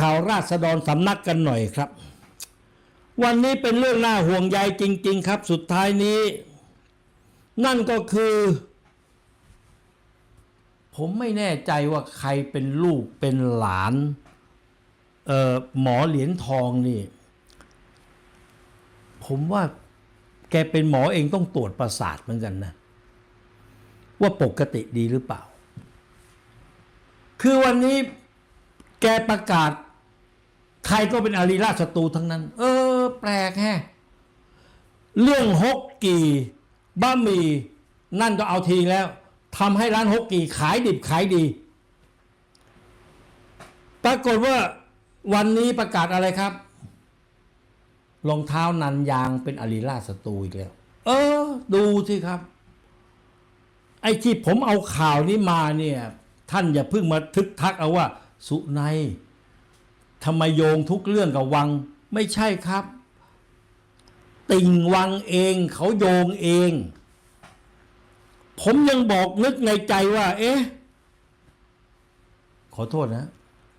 ข่าวราษฎรสำนักกันหน่อยครับ วันนี้เป็นเรื่องน่าห่วงใยจริง ๆ ครับ สุดท้ายนี้ นั่นก็คือ ผมไม่แน่ใจว่าใครเป็นลูกเป็นหลานเอ่อหมอเหรียญทองนี่ ผมว่าแกเป็นหมอเองต้องตรวจประสาทเหมือนกันนะ ว่าปกติดีหรือเปล่า คือวันนี้แกประกาศ ใครก็เป็นอารีราชศัตรูทั้งนั้น เออ แปลกแฮะเรื่องฮกกีบะหมี่นั่นก็เอาทีแล้วทำให้ร้านฮกกีขายดิบขายดี ปรากฏว่าวันนี้ประกาศอะไรครับรองเท้านันยางเป็นอารีราชศัตรูอีกแล้ว เออ ดูสิครับ ไอ้ที่ผมเอาข่าวนี้มาเนี่ย ท่านอย่าเพิ่งมาทึกทักเอาว่า สุนัย ทำไมโยงทุกเรื่องกับวัง ไม่ใช่ครับ ติ่งวังเองเขาโยงเอง ผมยังบอกนึกในใจว่า เอ๊ะ ขอโทษนะ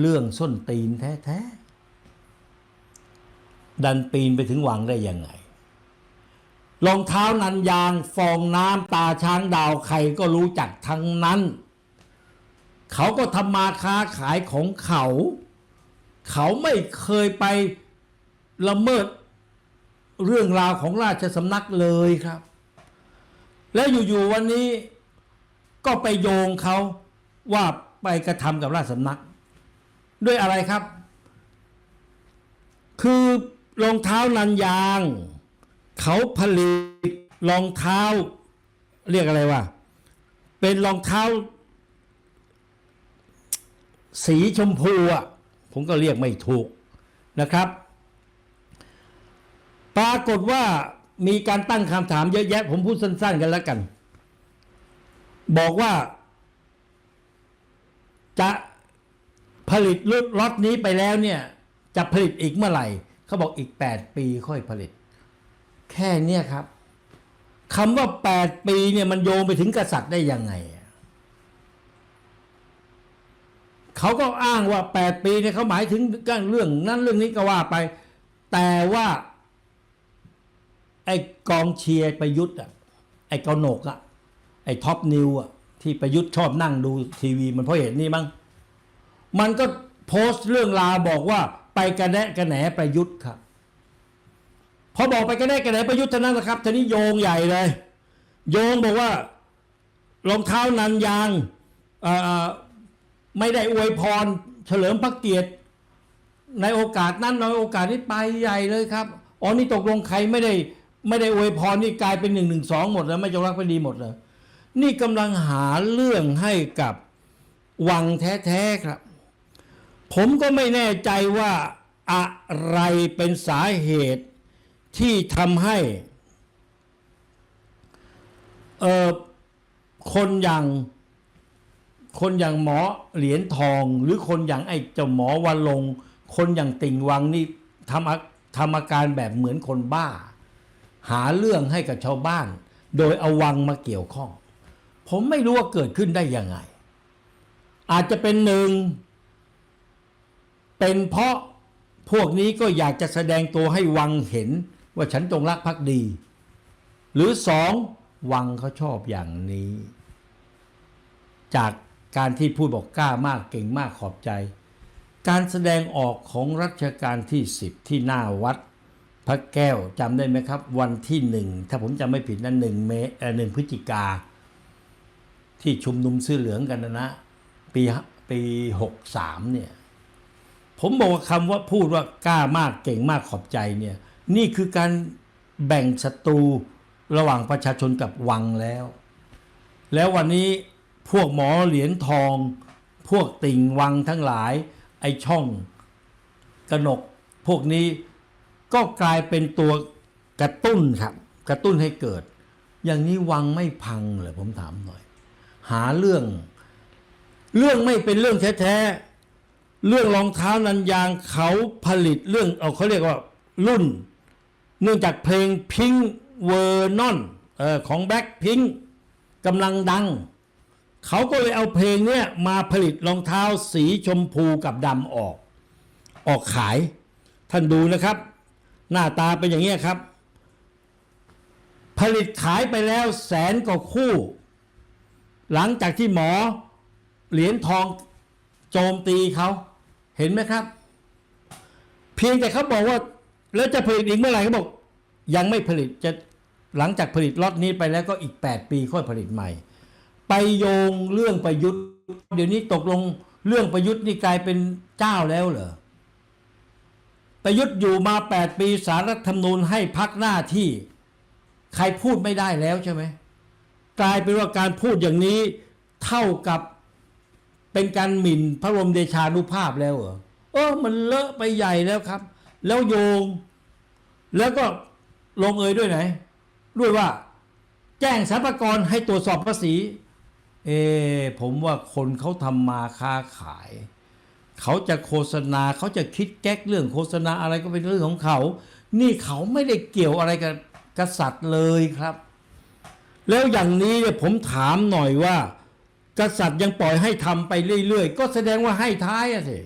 เรื่องส้นตีนแท้ๆ ดันปีนไปถึงวังได้ยังไงรองเท้านันยางฟองน้ำตาช้างดาวใครก็รู้จักทั้งนั้น เขาก็ทำมาค้าขายของเขา เขาไม่เคยไปละเมิดเรื่องราวของราชสำนักเลยครับ แล้วอยู่ๆวันนี้ก็ไปโยงเขาว่าไปกระทำกับราชสำนัก ด้วยอะไรครับ คือรองเท้านันยาง เขาผลิตรองเท้า เรียกอะไรวะเป็นรองเท้า สีชมพูอะ ผมก็เรียกไม่ถูกนะครับ ปรากฏว่ามีการตั้งคำถามเยอะแยะ ผมพูดสั้น ๆ กันแล้วกัน บอกว่า จะผลิตล็อตนี้ไปแล้วเนี่ย จะผลิตอีกเมื่อไหร่ เขาบอกอีก 8 ปีค่อยผลิต แค่เนี้ยครับคำว่า 8 ปีเนี่ยมันโยงไปถึงกษัตริย์ได้ยังไงอะ เขาก็อ้างว่า 8 ปีเนี่ยเขาหมายถึงเรื่องนั้นเรื่องนี้ก็ว่าไป แต่ว่า ไอ้กองเชียร์ประยุทธ์อะไอ้กาหนกอะไอ้ท็อปนิวอะที่ประยุทธ์ชอบนั่งดูทีวีมันเพราะเหตุนี้มั้งมันก็โพสต์เรื่องราวบอกว่าไปกระแนะกระแหนประยุทธ์ครับพอบอกไปกระแนะกระแหนประยุทธ์เท่านั้นนะครับทีนี้โยงใหญ่เลย โยงบอกว่ารองเท้านันยางอ่อ ไม่ได้อวยพร เฉลิมพระเกียรติ ในโอกาสนั้นในโอกาสนี้ไปใหญ่เลยครับอ๋อนี่ตกลงใครไม่ได้ไม่ได้อวยพรนี่กลายเป็นหนึ่งหนึ่งสองหมดแล้วไม่จงรักภักดีหมดเลยนี่กำลังหาเรื่องให้กับวังแท้ๆครับ ผมก็ไม่แน่ใจว่าอะไรเป็นสาเหตุที่ทำให้เออคนอย่าง คนอย่างหมอเหรียญทอง หรือคนอย่างไอ้เจ้าหมอวันลง คนอย่างติ่งวังนี่ทำอาทำอาการแบบเหมือนคนบ้า หาเรื่องให้กับชาวบ้าน โดยเอาวังมาเกี่ยวข้อง ผมไม่รู้ว่าเกิดขึ้นได้ยังไง อาจจะเป็นหนึ่ง เป็นเพราะพวกนี้ก็อยากจะแสดงตัวให้วังเห็นว่าฉันจงรักภักดี หรือสองวังเขาชอบอย่างนี้ จาก การที่พูดบอกกล้ามากเก่งมากขอบใจ การแสดงออกของรัชกาลที่สิบที่หน้าวัด พระแก้วจำได้ไหมครับ วันที่หนึ่งถ้าผมจำไม่ผิดนั้นหนึ่งเมษหนึ่งพฤศจิกา ที่ชุมนุมเสื้อเหลืองกันนะนะปีปีหกสามเนี่ยผมบอกว่าคำว่าพูดว่ากล้ามากเก่งมากขอบใจเนี่ยนี่คือการแบ่งศัตรูระหว่างประชาชนกับวังแล้ว แล้ววันนี้ พวกหมอเหรียญทอง พวกติ่งวังทั้งหลาย ไอช่องกนก พวกนี้ก็กลายเป็นตัวกระตุ้นครับ กระตุ้นให้เกิด อย่างนี้วังไม่พังเหรอผมถามหน่อย หาเรื่อง เรื่องไม่เป็นเรื่องแท้ๆเรื่องรองเท้านันยางเขาผลิตเรื่องเอาเขาเรียกว่ารุ่น เนื่องจากเพลงพิงเวอร์นอนของแบ็คพิงกำลังดัง เขาก็เลยเอาเพลงเนี้ยมาผลิตรองเท้าสีชมพูกับดำออก ออกขาย ท่านดูนะครับ หน้าตาเป็นอย่างนี้ยครับ ผลิตขายไปแล้วแสนกว่าคู่ หลังจากที่หมอเหรียญทองโจมตีเขาเห็นไหมครับ เพียงแต่เขาบอกว่า แล้วจะผลิตอีกเมื่อไหร่เขาบอก ยังไม่ผลิตจะหลังจากผลิตล็อตนี้ไปแล้วก็อีก 8 ปีค่อยผลิตใหม่ ไปโยงเรื่องประยุทธ์ เดี๋ยวนี้ตกลงเรื่องประยุทธ์นี่กลายเป็นเจ้าแล้วเหรอประยุทธ์อยู่มา 8 ปีสารรัฐธรรมนูญให้พักหน้าที่ ใครพูดไม่ได้แล้วใช่ไหมกลายเป็นว่าการพูดอย่างนี้เท่ากับเป็นการหมิ่นพระบรมเดชานุภาพแล้วเหรอเออมันเลอะไปใหญ่แล้วครับ แล้วโยง แล้วก็ลงเอยด้วยไหน ด้วยว่า แจ้งสรรพากรให้ตรวจสอบภาษี เออผมว่าคนเขาทำมาค้าขาย เขาจะโฆษณาเขาจะคิดแก๊กเรื่องโฆษณาอะไรก็เป็นเรื่องของเขา นี่เขาไม่ได้เกี่ยวอะไรกับกษัตริย์เลยครับ แล้วอย่างนี้เนี่ยผมถามหน่อยว่า กษัตริย์ยังปล่อยให้ทำไปเรื่อยๆ ก็แสดงว่าให้ท้ายอะสิ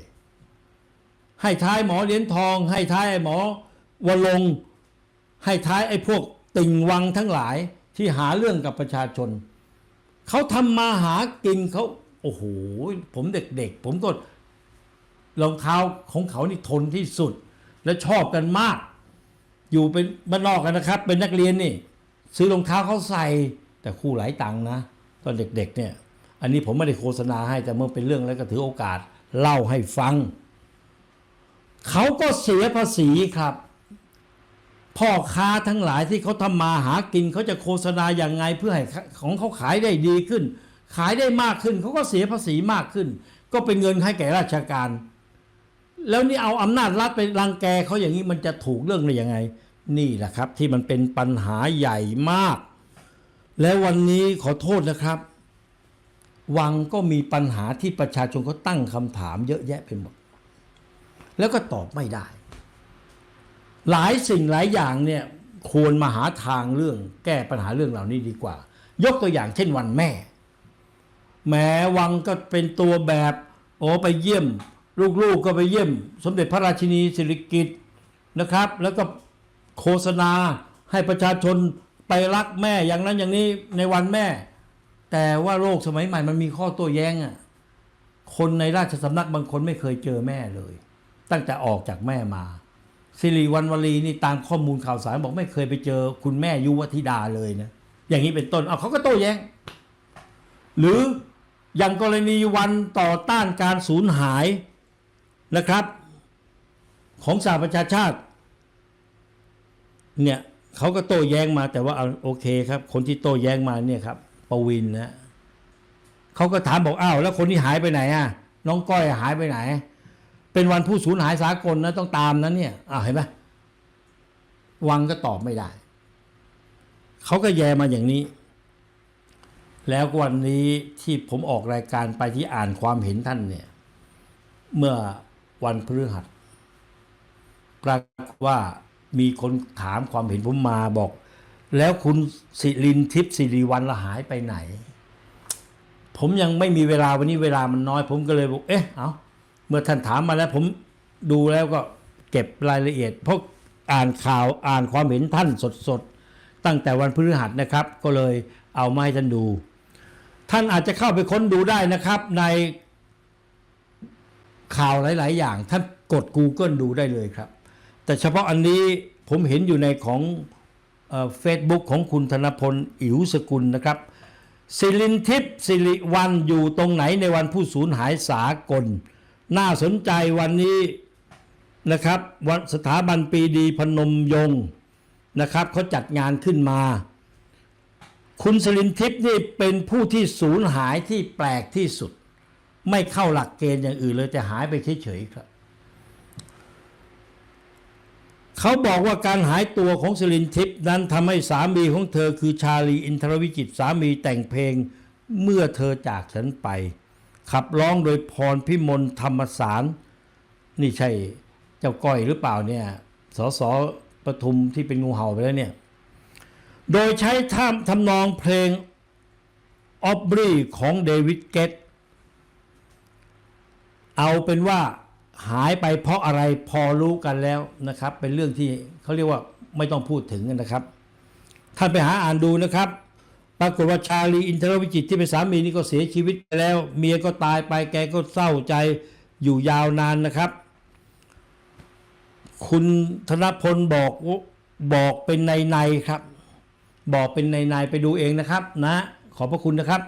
ให้ท้ายหมอเหรียญทอง ให้ท้ายหมอวลงให้ท้ายไอ้พวกติ่งวังทั้งหลายที่หาเรื่องกับประชาชน เขาทำมาหากินเขาโอ้โหผมเด็กๆ ผมก็รองเท้าของเขานี่ทนที่สุด และชอบกันมาก อยู่เป็นบ้านนอกกันนะครับ เป็นนักเรียนนี่ ซื้อรองเท้าเขาใส่ แต่คู่หลายตังนะตอนเด็กๆเนี่ย อันนี้ผมไม่ได้โฆษณาให้แต่เมื่อเป็นเรื่องแล้วก็ถือโอกาสเล่าให้ฟัง เขาก็เสียภาษีครับ พ่อค้าทั้งหลายที่เขาทำมาหากินเขาจะโฆษณาอย่างไงเพื่อให้ของเขาขายได้ดีขึ้น ขายได้มากขึ้นเขาก็เสียภาษีมากขึ้น ก็เป็นเงินให้แก่ราชการ แล้วนี่เอาอำนาจรัฐไปรังแกเขาอย่างนี้มันจะถูกเรื่องได้ยังไง นี่แหละครับ ที่มันเป็นปัญหาใหญ่มาก แล้ววันนี้ขอโทษนะครับ วังก็มีปัญหาที่ประชาชนเขาตั้งคำถามเยอะแยะไปหมด แล้วก็ตอบไม่ได้ หลายสิ่งหลายอย่างเนี่ยควรมาหาทางเรื่องแก้ปัญหาเรื่องเหล่านี้ดีกว่า ยกตัวอย่างเช่นวันแม่ แม้วังก็เป็นตัวแบบโอ้ไปเยี่ยม ลูกๆก็ไปเยี่ยม สมเด็จพระราชินีสิริกิติ์นะครับ แล้วก็โฆษณาให้ประชาชนไปรักแม่อย่างนั้นอย่างนี้ในวันแม่ แต่ว่าโลกสมัยใหม่มันมีข้อโต้แย้งอะคนในราชสำนักบางคนไม่เคยเจอแม่เลย ตั้งแต่ออกจากแม่มา สิริวัณวลีนี่ตามข้อมูลข่าวสารบอกไม่เคยไปเจอคุณแม่ยุวธิดาเลยนะ อย่างนี้เป็นต้นเอาเขาก็โต้แย้ง หรืออย่างกรณีวันต่อต้านการสูญหายนะครับ ของสหประชาชาติ เนี่ยเขาก็โต้แย้งมาแต่ว่าเอาโอเคครับ คนที่โต้แย้งมาเนี่ยครับปวินนะเขาก็ถามบอกอ้าวแล้วคนที่หายไปไหนอะน้องก้อยหายไปไหน เป็นวันผู้สูญหายสากลนะต้องตามนั้นเนี่ยอ้าเห็นไหมวังก็ตอบไม่ได้ เขาก็แย่มาอย่างนี้ แล้ววันนี้ที่ผมออกรายการไปที่อ่านความเห็นท่านเนี่ย เมื่อวันพฤหัสปรากฏว่ามีคนถามความเห็นผมมาบอก แล้วคุณสิรินทิพย์สิริวัลละหายไปไหน ผมยังไม่มีเวลาวันนี้เวลามันน้อย ผมก็เลยบอกเอ๊ะเอ้า เมื่อท่านถามมาแล้วผมดูแล้วก็เก็บรายละเอียด เพราะอ่านข่าวอ่านความเห็นท่านสดๆ ตั้งแต่วันพฤหัสนะครับ ก็เลยเอามาให้ท่านดู ท่านอาจจะเข้าไปค้นดูได้นะครับ ในข่าวหลาย ๆ อย่าง ท่านกด Google ดูได้เลยครับ แต่เฉพาะอันนี้ผมเห็นอยู่ในของเฟซบุ๊กของคุณธนพลอิ๋วสกุลนะครับสิรินทิพย์สิริวันอยู่ตรงไหนในวันผู้สูญหายสากล น่าสนใจวันนี้นะครับวันสถาบันปีดีพนมยงค์นะครับเขาจัดงานขึ้นมา คุณสลินทิพย์นี่เป็นผู้ที่สูญหายที่แปลกที่สุด ไม่เข้าหลักเกณฑ์อย่างอื่นเลยแต่หายไปเฉยๆครับเขาบอกว่าการหายตัวของสิรินทิพย์นั้นทำให้สามีของเธอคือชาลีอินทรวิจิตสามีแต่งเพลงเมื่อเธอจากฉันไป ขับร้องโดยพรพิมลธรรมสาร นี่ใช่เจ้าก้อยหรือเปล่าเนี่ยสสปทุมที่เป็นงูเห่าไปแล้วเนี่ย โดยใช้ท่าทำนองเพลงออบรีของเดวิดเกตเอาเป็นว่าหายไปเพราะอะไรพอรู้กันแล้วนะครับ เป็นเรื่องที่เขาเรียกว่าไม่ต้องพูดถึงนะครับ ท่านไปหาอ่านดูนะครับ ปรากฏว่าชาลีอินทรวิจิตที่เป็นสามีนี่ก็เสียชีวิตไปแล้ว เมียก็ตายไปแกก็เศร้าใจอยู่ยาวนานนะครับ คุณธนพลบอกว่าบอกเป็นในในครับ บอกเป็นในในไปดูเองนะครับ นะ ขอบพระคุณนะครับ